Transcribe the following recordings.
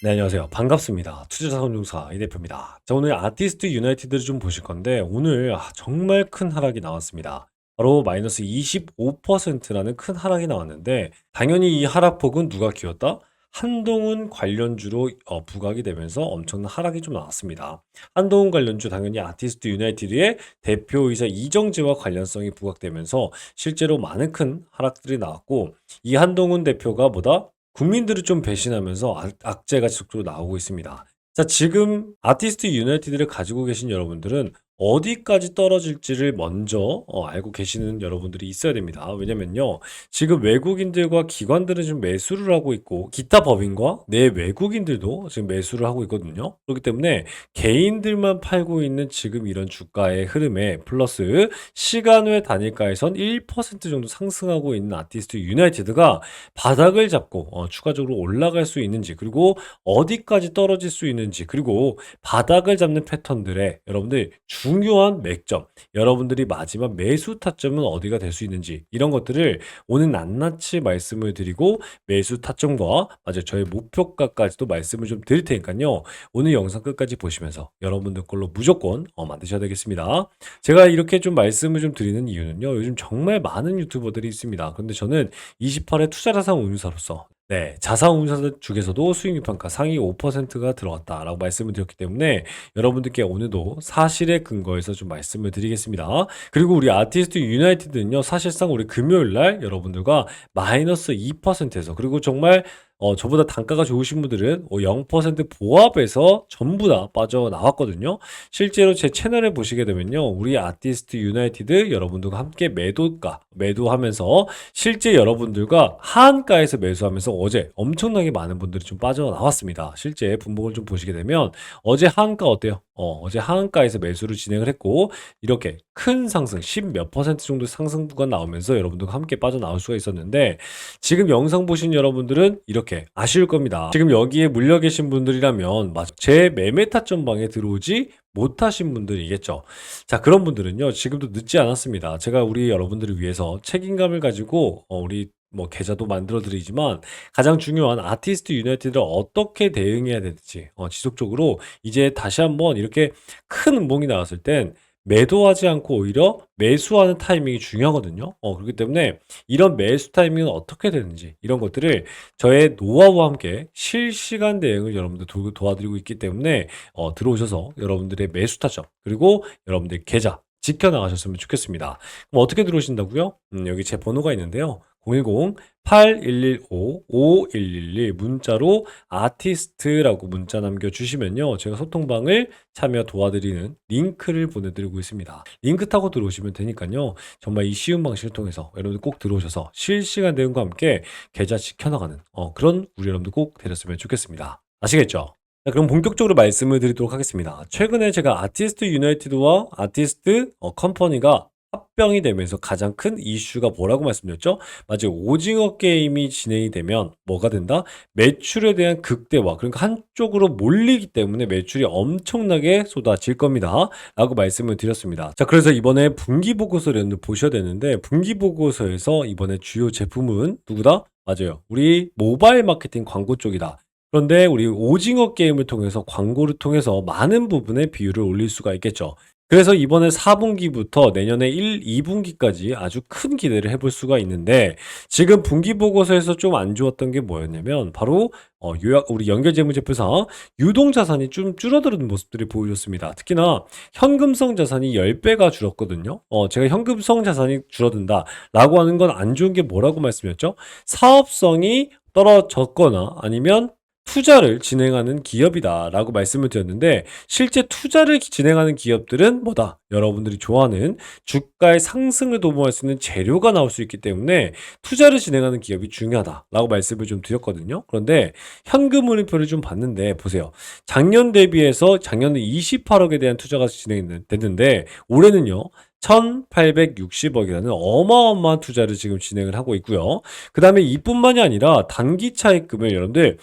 네, 안녕하세요. 반갑습니다. 투자자산운용사 이 대표입니다. 자, 오늘 아티스트 유나이티드를 좀 보실 건데, 오늘 아, 정말 큰 하락이 나왔습니다. 바로 마이너스 25%라는 큰 하락이 나왔는데, 당연히 이 하락폭은 누가 키웠다? 한동훈 관련주로 어, 부각이 되면서 엄청난 하락이 좀 나왔습니다. 한동훈 관련주 당연히 아티스트 유나이티드의 대표이사 이정재와 관련성이 부각되면서 실제로 많은 큰 하락들이 나왔고, 이 한동훈 대표가 뭐다? 국민들을 좀 배신하면서 악, 악재가 지속적으로 나오고 있습니다. 자, 지금 아티스트 유나이티드를 가지고 계신 여러분들은 어디까지 떨어질지를 먼저 어, 알고 계시는 여러분들이 있어야 됩니다. 왜냐면요. 지금 외국인들과 기관들은 지금 매수를 하고 있고, 기타 법인과 내 외국인들도 지금 매수를 하고 있거든요. 그렇기 때문에 개인들만 팔고 있는 지금 이런 주가의 흐름에 플러스 시간 외 단일가에선 1% 정도 상승하고 있는 아티스트 유나이티드가 바닥을 잡고 어, 추가적으로 올라갈 수 있는지 그리고 어디까지 떨어질 수 있는지 그리고 바닥을 잡는 패턴들에 여러분들 중요한 맥점. 여러분들이 마지막 매수 타점은 어디가 될 수 있는지 이런 것들을 오늘 낱낱이 말씀을 드리고 매수 타점과 맞아요. 저의 목표가까지도 말씀을 좀 드릴 테니까요. 오늘 영상 끝까지 보시면서 여러분들 걸로 무조건 어, 만드셔야 되겠습니다. 제가 이렇게 좀 말씀을 좀 드리는 이유는요. 요즘 정말 많은 유튜버들이 있습니다. 그런데 저는 28회 투자자산 운용사로서 네, 자산운용사 중에서도 수익률 평가 상위 5%가 들어갔다라고 말씀을 드렸기 때문에 여러분들께 오늘도 사실에 근거해서 좀 말씀을 드리겠습니다. 그리고 우리 아티스트 유나이티드는요, 사실상 우리 금요일 날 여러분들과 마이너스 2%에서 그리고 정말 어, 저보다 단가가 좋으신 분들은 어, 0% 보합에서 전부 다 빠져나왔거든요. 실제로 제 채널에 보시게 되면요. 우리 아티스트 유나이티드 여러분들과 함께 매도가, 매도하면서 실제 여러분들과 하한가에서 매수하면서 어제 엄청나게 많은 분들이 좀 빠져나왔습니다. 실제 분봉을 좀 보시게 되면 어제 하한가 어때요? 어, 어제 하한가에서 매수를 진행을 했고 이렇게 큰 상승 10 몇 퍼센트 정도 상승 구간 나오면서 여러분들과 함께 빠져나올 수가 있었는데 지금 영상 보신 여러분들은 이렇게 아쉬울 겁니다. 지금 여기에 물려 계신 분들이라면 맞- 제 매매 타점방에 들어오지 못하신 분들이겠죠. 자, 그런 분들은요, 지금도 늦지 않았습니다. 제가 우리 여러분들을 위해서 책임감을 가지고, 어, 우리 뭐 계좌도 만들어 드리지만 가장 중요한 아티스트 유나이티드를 어떻게 대응해야 되는지 어, 지속적으로 이제 다시 한번 이렇게 큰 음봉이 나왔을 땐 매도하지 않고 오히려 매수하는 타이밍이 중요하거든요. 어, 그렇기 때문에 이런 매수 타이밍은 어떻게 되는지 이런 것들을 저의 노하우와 함께 실시간 대응을 여러분들 도, 도와드리고 있기 때문에 어, 들어오셔서 여러분들의 매수 타점 그리고 여러분들 계좌 지켜나가셨으면 좋겠습니다. 그럼 어떻게 들어오신다고요? 음, 여기 제 번호가 있는데요. 010-8115-5111 문자로 아티스트라고 문자 남겨주시면요. 제가 소통방을 참여 도와드리는 링크를 보내드리고 있습니다. 링크 타고 들어오시면 되니까요. 정말 이 쉬운 방식을 통해서 여러분들 꼭 들어오셔서 실시간 대응과 함께 계좌 지켜나가는 어, 그런 우리 여러분들 꼭 되셨으면 좋겠습니다. 아시겠죠? 자, 그럼 본격적으로 말씀을 드리도록 하겠습니다. 최근에 제가 아티스트 유나이티드와 아티스트 어, 컴퍼니가 합병이 되면서 가장 큰 이슈가 뭐라고 말씀드렸죠? 맞아요. 오징어 게임이 진행이 되면 뭐가 된다? 매출에 대한 극대화. 그러니까 한쪽으로 몰리기 때문에 매출이 엄청나게 쏟아질 겁니다. 라고 말씀을 드렸습니다. 자, 그래서 이번에 분기 보고서를 보셔야 되는데, 분기 보고서에서 이번에 주요 제품은 누구다? 맞아요. 우리 모바일 마케팅 광고 쪽이다. 그런데 우리 오징어 게임을 통해서 광고를 통해서 많은 부분의 비율을 올릴 수가 있겠죠. 그래서 이번에 4분기부터 내년에 1, 2분기까지 아주 큰 기대를 해볼 수가 있는데 지금 분기 보고서에서 좀 안 좋았던 게 뭐였냐면 바로 어, 요약 우리 연결재무제표상 유동 자산이 좀 줄어드는 모습들이 보여줬습니다. 특히나 현금성 자산이 10배가 줄었거든요. 어, 제가 현금성 자산이 줄어든다라고 하는 건 안 좋은 게 뭐라고 말씀드렸죠? 사업성이 떨어졌거나 아니면 투자를 진행하는 기업이다라고 말씀을 드렸는데 실제 투자를 진행하는 기업들은 뭐다? 여러분들이 좋아하는 주가의 상승을 도모할 수 있는 재료가 나올 수 있기 때문에 투자를 진행하는 기업이 중요하다라고 말씀을 좀 드렸거든요. 그런데 현금 흐름표를 좀 봤는데 보세요. 작년 대비해서 작년에 28억에 대한 투자가 진행됐는데 올해는요. 1860억이라는 어마어마한 투자를 지금 진행을 하고 있고요. 그 다음에 이뿐만이 아니라 단기 차입금을 여러분들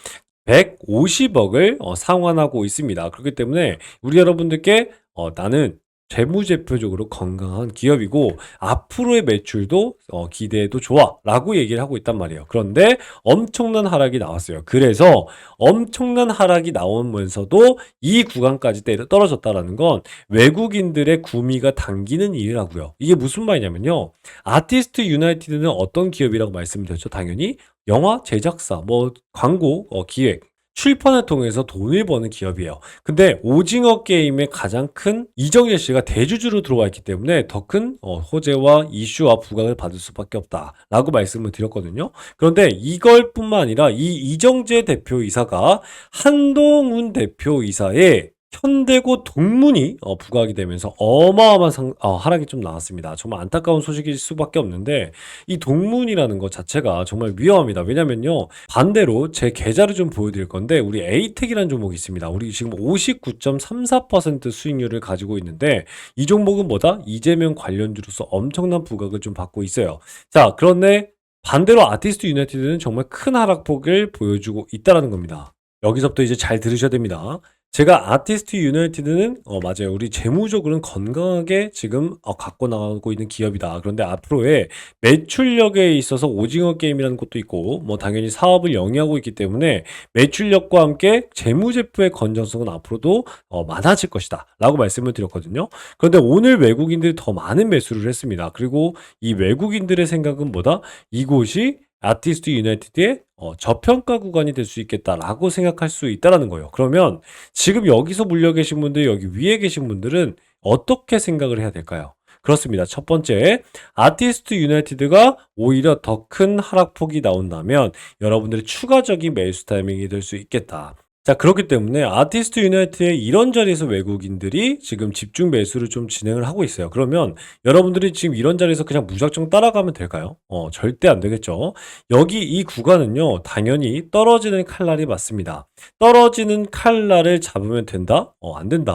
150억을 어, 상환하고 있습니다. 그렇기 때문에 우리 여러분들께 어, 나는 재무제표적으로 건강한 기업이고 앞으로의 매출도 어, 기대해도 좋아라고 얘기를 하고 있단 말이에요. 그런데 엄청난 하락이 나왔어요. 그래서 엄청난 하락이 나오면서도 이 구간까지 때려 떨어졌다라는 건 외국인들의 구미가 당기는 일이라고요. 이게 무슨 말이냐면요. 아티스트 유나이티드는 어떤 기업이라고 말씀드렸죠? 당연히 영화 제작사, 뭐 광고, 어, 기획 출판을 통해서 돈을 버는 기업이에요. 근데 오징어 게임의 가장 큰 이정재 씨가 대주주로 들어와 있기 때문에 더큰 어, 호재와 이슈와 부각을 받을 수밖에 없다라고 말씀을 드렸거든요. 그런데 이걸 뿐만 아니라 이 이정재 대표이사가 한동훈 대표이사의 현대고 동문이 어, 부각이 되면서 어마어마한 상, 어, 하락이 좀 나왔습니다. 정말 안타까운 소식일 수밖에 없는데 이 동문이라는 것 자체가 정말 위험합니다. 왜냐면요 반대로 제 계좌를 좀 보여드릴 건데 우리 에이텍이라는 종목이 있습니다. 우리 지금 59.34% 수익률을 가지고 있는데 이 종목은 뭐다? 이재명 관련주로서 엄청난 부각을 좀 받고 있어요. 자 그런데 반대로 아티스트 유나이티드는 정말 큰 하락폭을 보여주고 있다는 겁니다. 여기서부터 이제 잘 들으셔야 됩니다. 제가 아티스트 유나이티드는 어 맞아요. 우리 재무적으로는 건강하게 지금 어 갖고 나가고 있는 기업이다. 그런데 앞으로의 매출력에 있어서 오징어 게임이라는 것도 있고 뭐 당연히 사업을 영위하고 있기 때문에 매출력과 함께 재무 제표의 건전성은 앞으로도 어 많아질 것이다라고 말씀을 드렸거든요. 그런데 오늘 외국인들이 더 많은 매수를 했습니다. 그리고 이 외국인들의 생각은 뭐다? 이곳이 아티스트 유나이티드의 어, 저평가 구간이 될 수 있겠다라고 생각할 수 있다라는 거예요. 그러면 지금 여기서 물려 계신 분들, 여기 위에 계신 분들은 어떻게 생각을 해야 될까요? 그렇습니다. 첫 번째, 아티스트 유나이티드가 오히려 더 큰 하락폭이 나온다면 여러분들의 추가적인 매수 타이밍이 될 수 있겠다. 자, 그렇기 때문에 아티스트 유나이트의 이런 자리에서 외국인들이 지금 집중 매수를 좀 진행을 하고 있어요. 그러면 여러분들이 지금 이런 자리에서 그냥 무작정 따라가면 될까요? 어, 절대 안 되겠죠. 여기 이 구간은요, 당연히 떨어지는 칼날이 맞습니다. 떨어지는 칼날을 잡으면 된다? 어, 안 된다.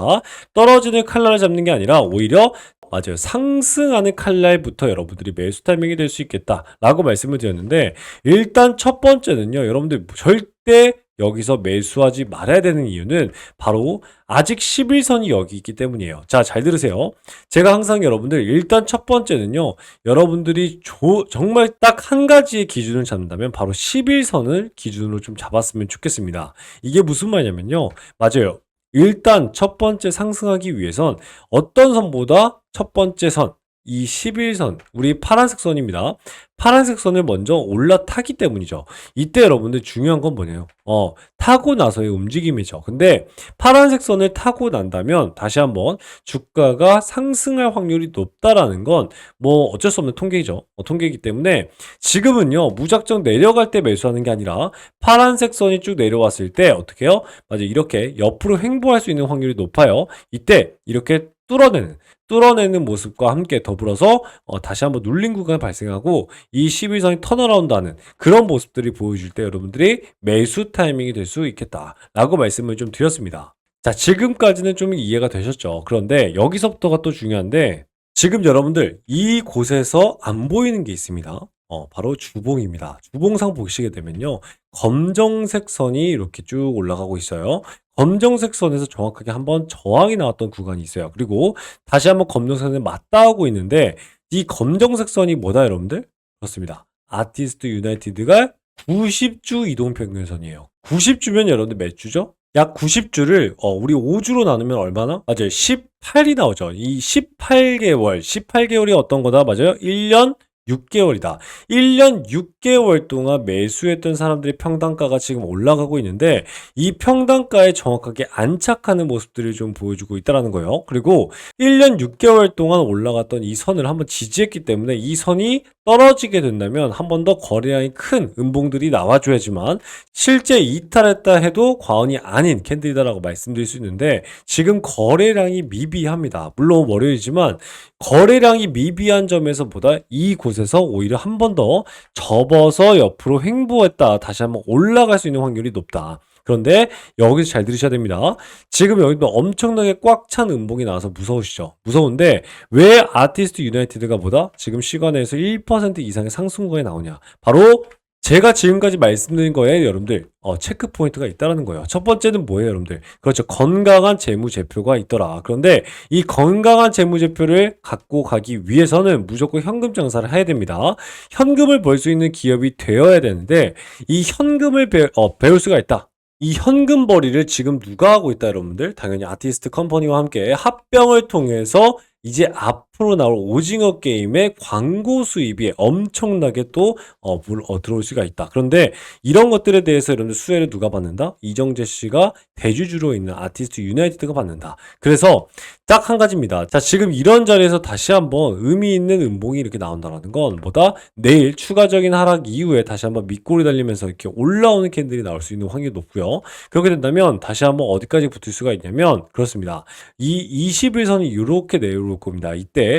떨어지는 칼날을 잡는 게 아니라 오히려 맞아요. 상승하는 칼날부터 여러분들이 매수 타이밍이 될 수 있겠다라고 말씀을 드렸는데 일단 첫 번째는요. 여러분들 절대 여기서 매수하지 말아야 되는 이유는 바로 아직 11선이 여기 있기 때문이에요. 자, 잘 들으세요. 제가 항상 여러분들 일단 첫 번째는요. 여러분들이 조, 정말 딱 한 가지의 기준을 잡는다면 바로 11선을 기준으로 좀 잡았으면 좋겠습니다. 이게 무슨 말이냐면요. 맞아요. 일단 첫 번째 상승하기 위해선 어떤 선보다 첫 번째 선, 이 11선, 우리 파란색 선입니다. 파란색 선을 먼저 올라타기 때문이죠. 이때 여러분들 중요한 건 뭐냐요? 어, 타고 나서의 움직임이죠. 근데 파란색 선을 타고 난다면 다시 한번 주가가 상승할 확률이 높다라는 건 뭐 어쩔 수 없는 통계이죠. 어, 통계이기 때문에 지금은요, 무작정 내려갈 때 매수하는 게 아니라 파란색 선이 쭉 내려왔을 때 어떻게 해요? 맞아 이렇게 옆으로 횡보할 수 있는 확률이 높아요. 이때 이렇게 뚫어내는 뚫어내는 모습과 함께 더불어서 어, 다시 한번 눌린 구간이 발생하고 이 11선이 턴어라운드하는 그런 모습들이 보여줄 때 여러분들이 매수 타이밍이 될 수 있겠다라고 말씀을 좀 드렸습니다. 자, 지금까지는 좀 이해가 되셨죠? 그런데 여기서부터가 또 중요한데 지금 여러분들 이 곳에서 안 보이는 게 있습니다. 어, 바로 주봉입니다. 주봉상 보시게 되면요. 검정색 선이 이렇게 쭉 올라가고 있어요. 검정색 선에서 정확하게 한번 저항이 나왔던 구간이 있어요. 그리고 다시 한번 검정색 선에 맞닿고 있는데 이 검정색 선이 뭐다 여러분들? 그렇습니다. 아티스트 유나이티드가 90주 이동평균선이에요. 90주면 여러분들 몇 주죠? 약 90주를 어, 우리 5주로 나누면 얼마나? 맞아요. 18이 나오죠. 이 18개월, 18개월이 어떤 거다? 맞아요. 1년 6개월이다. 1년 6개월 동안 매수했던 사람들의 평단가가 지금 올라가고 있는데 이 평단가에 정확하게 안착하는 모습들을 좀 보여주고 있다는 거예요. 그리고 1년 6개월 동안 올라갔던 이 선을 한번 지지했기 때문에 이 선이 떨어지게 된다면 한 번 더 거래량이 큰 음봉들이 나와줘야지만 실제 이탈했다 해도 과언이 아닌 캔들이다라고 말씀드릴 수 있는데 지금 거래량이 미비합니다. 물론 월요일이지만 거래량이 미비한 점에서 보다 이곳에서 오히려 한 번 더 접어서 옆으로 횡보했다. 다시 한번 올라갈 수 있는 확률이 높다. 그런데 여기서 잘 들으셔야 됩니다. 지금 여기도 엄청나게 꽉 찬 음봉이 나와서 무서우시죠? 무서운데 왜 아티스트 유나이티드가 보다 지금 시간에서 1% 이상의 상승거에 나오냐? 바로 제가 지금까지 말씀드린 거에 여러분들 어, 체크 포인트가 있다라는 거예요. 첫 번째는 뭐예요, 여러분들? 그렇죠. 건강한 재무 제표가 있더라. 그런데 이 건강한 재무 제표를 갖고 가기 위해서는 무조건 현금 장사를 해야 됩니다. 현금을 벌 수 있는 기업이 되어야 되는데 이 현금을 배, 어, 배울 수가 있다. 이 현금 벌이를 지금 누가 하고 있다, 여러분들? 당연히 아티스트 컴퍼니와 함께 합병을 통해서 이제 앞 으로 나올 오징어 게임의 광고 수입이 엄청나게 또 어, 물, 어, 들어올 수가 있다. 그런데 이런 것들에 대해서 여러분들 수혜를 누가 받는다? 이정재 씨가 대주주로 있는 아티스트 유나이티드가 받는다. 그래서 딱 한 가지입니다. 자, 지금 이런 자리에서 다시 한번 의미 있는 음봉이 이렇게 나온다는 건 뭐다? 내일 추가적인 하락 이후에 다시 한번 밑골이 달리면서 이렇게 올라오는 캔들이 나올 수 있는 확률이 높고요. 그렇게 된다면 다시 한번 어디까지 붙을 수가 있냐면 그렇습니다. 이 21선이 이렇게 내려올 겁니다. 이때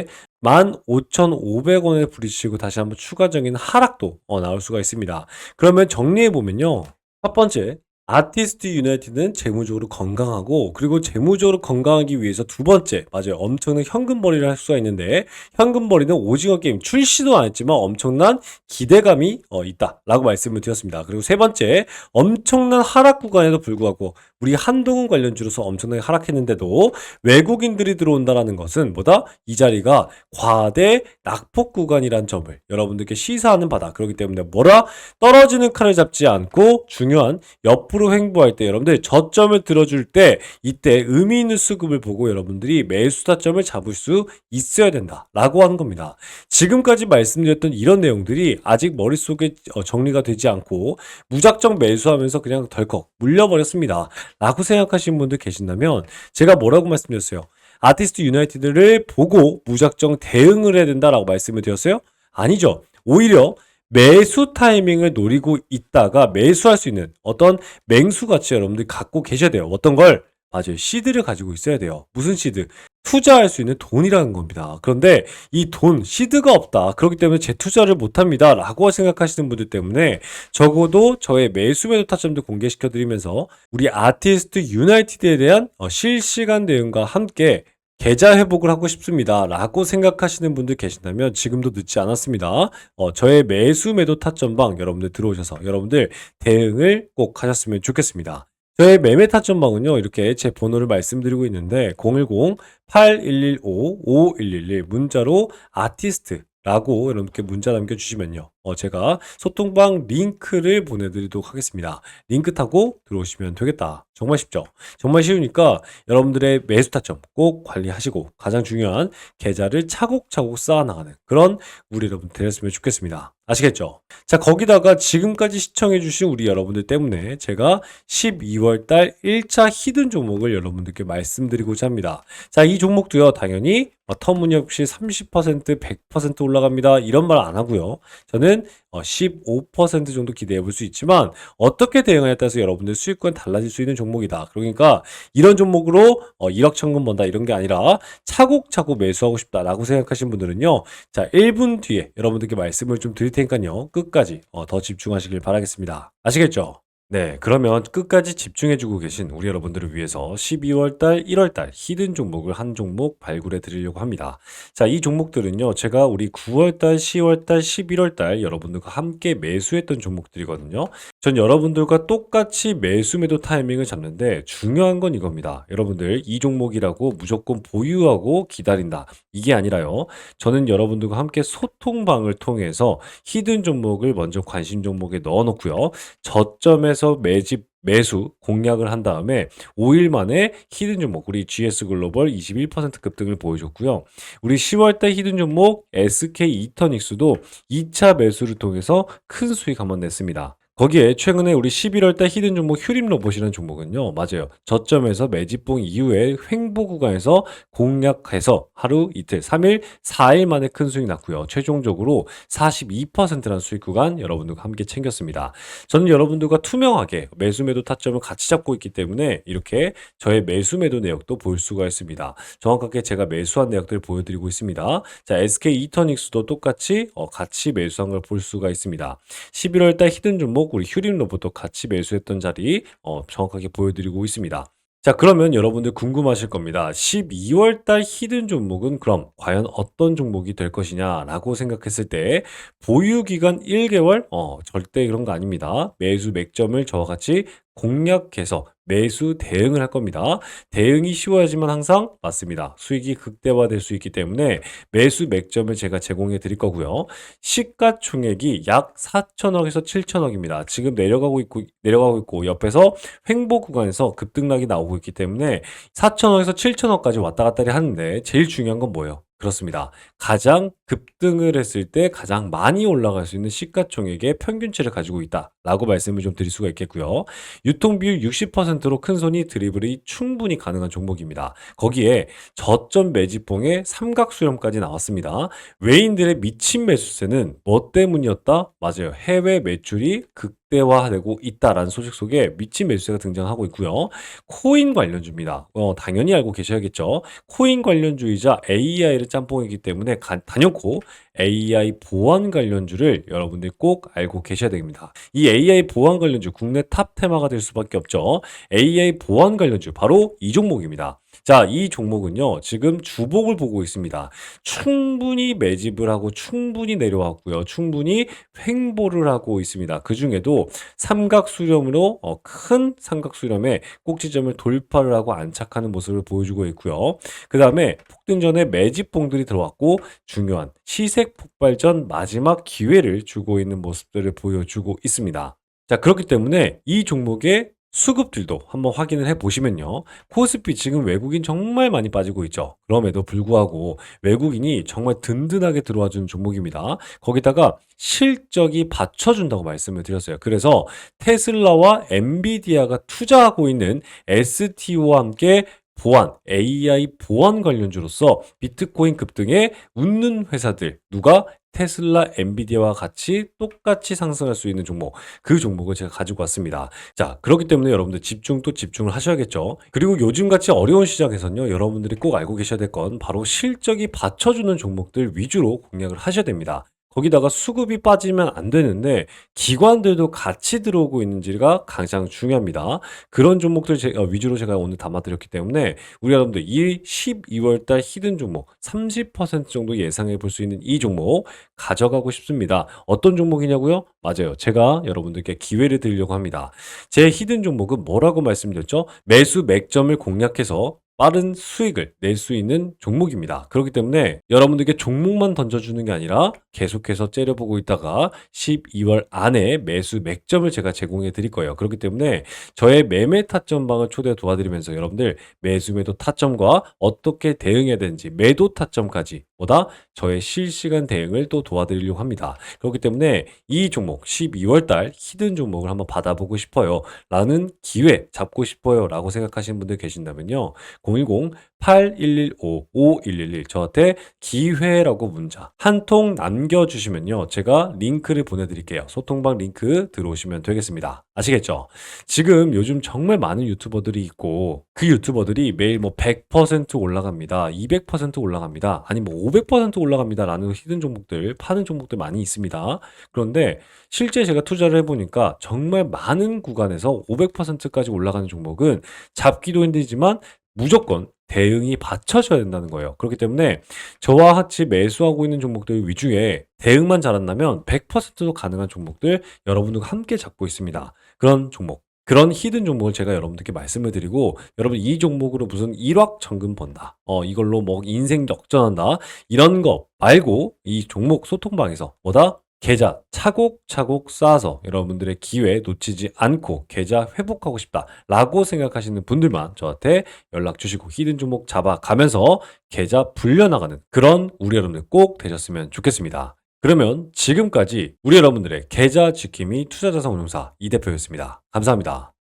15,500원에 부딪히고 다시 한번 추가적인 하락도 어, 나올 수가 있습니다. 그러면 정리해 보면요. 첫 번째, 아티스트 유나이티드는 재무적으로 건강하고 그리고 재무적으로 건강하기 위해서 두 번째 맞아요 엄청난 현금벌이를 할 수가 있는데 현금벌이는 오징어 게임 출시도 안 했지만 엄청난 기대감이 어, 있다라고 말씀을 드렸습니다 그리고 세 번째 엄청난 하락 구간에도 불구하고 우리 한동훈 관련주로서 엄청나게 하락했는데도 외국인들이 들어온다라는 것은 뭐다 이 자리가 과대 낙폭 구간이란 점을 여러분들께 시사하는 바다 그렇기 때문에 뭐라 떨어지는 칼을 잡지 않고 중요한 옆으로 횡보할 때 여러분들 저점을 들어줄 때 이때 의미 있는 수급을 보고 여러분들이 매수 타점을 잡을 수 있어야 된다라고 하는 겁니다. 지금까지 말씀드렸던 이런 내용들이 아직 머릿속에 어, 정리가 되지 않고 무작정 매수하면서 그냥 덜컥 물려버렸습니다. 라고 생각하시는 분들 계신다면 제가 뭐라고 말씀드렸어요? 아티스트 유나이티드를 보고 무작정 대응을 해야 된다라고 말씀을 드렸어요? 아니죠. 오히려 매수 타이밍을 노리고 있다가 매수할 수 있는 어떤 맹수 가치 여러분들이 갖고 계셔야 돼요. 어떤 걸? 맞아요. 시드를 가지고 있어야 돼요. 무슨 시드? 투자할 수 있는 돈이라는 겁니다. 그런데 이 돈, 시드가 없다. 그렇기 때문에 재투자를 못합니다. 라고 생각하시는 분들 때문에 적어도 저의 매수 매도 타점도 공개시켜 드리면서 우리 아티스트 유나이티드에 대한 어, 실시간 대응과 함께 계좌 회복을 하고 싶습니다. 라고 생각하시는 분들 계신다면 지금도 늦지 않았습니다. 어, 저의 매수 매도 타점방 여러분들 들어오셔서 여러분들 대응을 꼭 하셨으면 좋겠습니다. 저의 매매 타점방은요, 이렇게 제 번호를 말씀드리고 있는데, 010-8115-5111 문자로 아티스트 라고 여러분께 문자 남겨주시면요. 어, 제가 소통방 링크를 보내드리도록 하겠습니다. 링크 타고 들어오시면 되겠다. 정말 쉽죠? 정말 쉬우니까 여러분들의 매수 타점 꼭 관리하시고 가장 중요한 계좌를 차곡차곡 쌓아나가는 그런 우리 여러분 되었으면 좋겠습니다. 아시겠죠? 자, 거기다가 지금까지 시청해주신 우리 여러분들 때문에 제가 12월 달 1차 히든 종목을 여러분들께 말씀드리고자 합니다. 자, 이 종목도요, 당연히 터무니없이 30%, 100% 올라갑니다. 이런 말 안 하고요. 저는 15% 정도 기대해 볼 수 있지만 어떻게 대응하냐에 따라서 여러분들 수익권 달라질 수 있는 종목이다. 그러니까 이런 종목으로 1억 천금 번다 이런 게 아니라 차곡차곡 매수하고 싶다라고 생각하시는 분들은요. 자, 1분 뒤에 여러분들께 말씀을 좀 드릴 테니까요. 끝까지 어, 더 집중하시길 바라겠습니다. 아시겠죠? 네, 그러면 끝까지 집중해주고 계신 우리 여러분들을 위해서 12월달, 1월달 히든 종목을 한 종목 발굴해 드리려고 합니다. 자, 이 종목들은요, 제가 우리 9월달, 10월달, 11월달 여러분들과 함께 매수했던 종목들이거든요. 전 여러분들과 똑같이 매수 매도 타이밍을 잡는데 중요한 건 이겁니다. 여러분들 이 종목이라고 무조건 보유하고 기다린다. 이게 아니라요. 저는 여러분들과 함께 소통방을 통해서 히든 종목을 먼저 관심 종목에 넣어 놓고요. 저점에서 해서 매집 매수 공략을 한 다음에 5일 만에 히든 종목 우리 GS 글로벌 21% 급등을 보여줬고요. 우리 10월 달 히든 종목 SK 이터닉스도 2차 매수를 통해서 큰 수익 한번 냈습니다. 거기에 최근에 우리 11월 달 히든 종목 휴림 로봇이라는 종목은요. 맞아요. 저점에서 매집봉 이후에 횡보 구간에서 공략해서 하루 이틀 3일 4일 만에 큰 수익 났고요. 최종적으로 42%라는 수익 구간 여러분들과 함께 챙겼습니다. 저는 여러분들과 투명하게 매수 매도 타점을 같이 잡고 있기 때문에 이렇게 저의 매수 매도 내역도 볼 수가 있습니다. 정확하게 제가 매수한 내역들을 보여드리고 있습니다. 자, SK 이터닉스도 똑같이 어, 같이 매수한 걸 볼 수가 있습니다. 11월 달 히든 종목 우리 휴림 로봇도 같이 매수했던 자리 어, 정확하게 보여드리고 있습니다. 자, 그러면 여러분들 궁금하실 겁니다. 12월 달 히든 종목은 그럼 과연 어떤 종목이 될 것이냐라고 생각했을 때 보유 기간 1개월? 어, 절대 그런 거 아닙니다. 매수 맥점을 저와 같이 공략해서 매수 대응을 할 겁니다. 대응이 쉬워야지만 항상 맞습니다. 수익이 극대화될 수 있기 때문에 매수 맥점을 제가 제공해 드릴 거고요. 시가총액이 약 4천억에서 7천억입니다. 지금 내려가고 있고 내려가고 있고 옆에서 횡보 구간에서 급등락이 나오고 있기 때문에 4천억에서 7천억까지 왔다 갔다 하는데 제일 중요한 건 뭐예요? 그렇습니다. 가장 급등을 했을 때 가장 많이 올라갈 수 있는 시가총액의 평균치를 가지고 있다라고 말씀을 좀 드릴 수가 있겠고요. 유통 비율 60%로 큰 손이 드리블이 충분히 가능한 종목입니다. 거기에 저점 매집봉의 삼각 수렴까지 나왔습니다. 외인들의 미친 매수세는 뭐 때문이었다? 맞아요. 해외 매출이 극 대화되고 있다라는 소식 속에 미친 매수세가 등장하고 있고요. 코인 관련주입니다. 어, 당연히 알고 계셔야겠죠. 코인 관련주이자 AI를 짬뽕이기 때문에 가, 단연코 AI 보안 관련주를 여러분들이 꼭 알고 계셔야 됩니다. 이 AI 보안 관련주 국내 탑 테마가 될 수밖에 없죠. AI 보안 관련주 바로 이 종목입니다. 자, 이 종목은요, 지금 주복을 보고 있습니다. 충분히 매집을 하고 충분히 내려왔고요. 충분히 횡보를 하고 있습니다. 그 중에도 삼각 수렴으로 어, 큰 삼각 수렴에 꼭지점을 돌파를 하고 안착하는 모습을 보여주고 있고요. 그 다음에 폭등 전에 매집봉들이 들어왔고 중요한 시색 폭발 전 마지막 기회를 주고 있는 모습들을 보여주고 있습니다. 자, 그렇기 때문에 이 종목의 수급들도 한번 확인을 해 보시면요. 코스피 지금 외국인 정말 많이 빠지고 있죠. 그럼에도 불구하고 외국인이 정말 든든하게 들어와 주는 종목입니다. 거기다가 실적이 받쳐준다고 말씀을 드렸어요. 그래서 테슬라와 엔비디아가 투자하고 있는 STO와 함께 보안, AI 보안 관련주로서 비트코인 급등에 웃는 회사들, 누가 테슬라, 엔비디아와 같이 똑같이 상승할 수 있는 종목, 그 종목을 제가 가지고 왔습니다. 자, 그렇기 때문에 여러분들 집중 또 집중을 하셔야겠죠. 그리고 요즘같이 어려운 시장에서는요, 여러분들이 꼭 알고 계셔야 될 건 바로 실적이 받쳐주는 종목들 위주로 공략을 하셔야 됩니다. 거기다가 수급이 빠지면 안 되는데 기관들도 같이 들어오고 있는지가 가장 중요합니다. 그런 종목들 제, 어, 위주로 제가 오늘 담아드렸기 때문에 우리 여러분들 이 12월 달 히든 종목 30% 정도 예상해 볼 수 있는 이 종목 가져가고 싶습니다. 어떤 종목이냐고요? 맞아요. 제가 여러분들께 기회를 드리려고 합니다. 제 히든 종목은 뭐라고 말씀드렸죠? 매수 맥점을 공략해서 빠른 수익을 낼 수 있는 종목입니다. 그렇기 때문에 여러분들께 종목만 던져주는 게 아니라 계속해서 째려보고 있다가 12월 안에 매수 맥점을 제가 제공해 드릴 거예요. 그렇기 때문에 저의 매매 타점방을 초대 도와드리면서 여러분들 매수 매도 타점과 어떻게 대응해야 되는지 매도 타점까지 보다 저의 실시간 대응을 또 도와드리려고 합니다. 그렇기 때문에 이 종목 12월 달 히든 종목을 한번 받아보고 싶어요. 라는 기회 잡고 싶어요. 라고 생각하시는 분들 계신다면요. 010-8115-5111 저한테 기회라고 문자 한 통 남겨주시면요. 제가 링크를 보내드릴게요. 소통방 링크 들어오시면 되겠습니다. 아시겠죠? 지금 요즘 정말 많은 유튜버들이 있고 그 유튜버들이 매일 뭐 100% 올라갑니다. 200% 올라갑니다. 아니 뭐 500% 올라갑니다. 라는 히든 종목들, 파는 종목들 많이 있습니다. 그런데 실제 제가 투자를 해보니까 정말 많은 구간에서 500%까지 올라가는 종목은 잡기도 힘들지만 무조건 대응이 받쳐져야 된다는 거예요. 그렇기 때문에 저와 같이 매수하고 있는 종목들 위주에 대응만 잘한다면 100%도 가능한 종목들 여러분들과 함께 잡고 있습니다. 그런 종목. 그런 히든 종목을 제가 여러분들께 말씀을 드리고 여러분 이 종목으로 무슨 일확천금 번다. 어 이걸로 뭐 인생 역전한다. 이런 거 말고 이 종목 소통방에서 뭐다? 계좌 차곡차곡 쌓아서 여러분들의 기회 놓치지 않고 계좌 회복하고 싶다라고 생각하시는 분들만 저한테 연락 주시고 히든 종목 잡아가면서 계좌 불려나가는 그런 우리 여러분들 꼭 되셨으면 좋겠습니다. 그러면 지금까지 우리 여러분들의 계좌 지킴이 투자자산 운용사 이 대표였습니다. 감사합니다.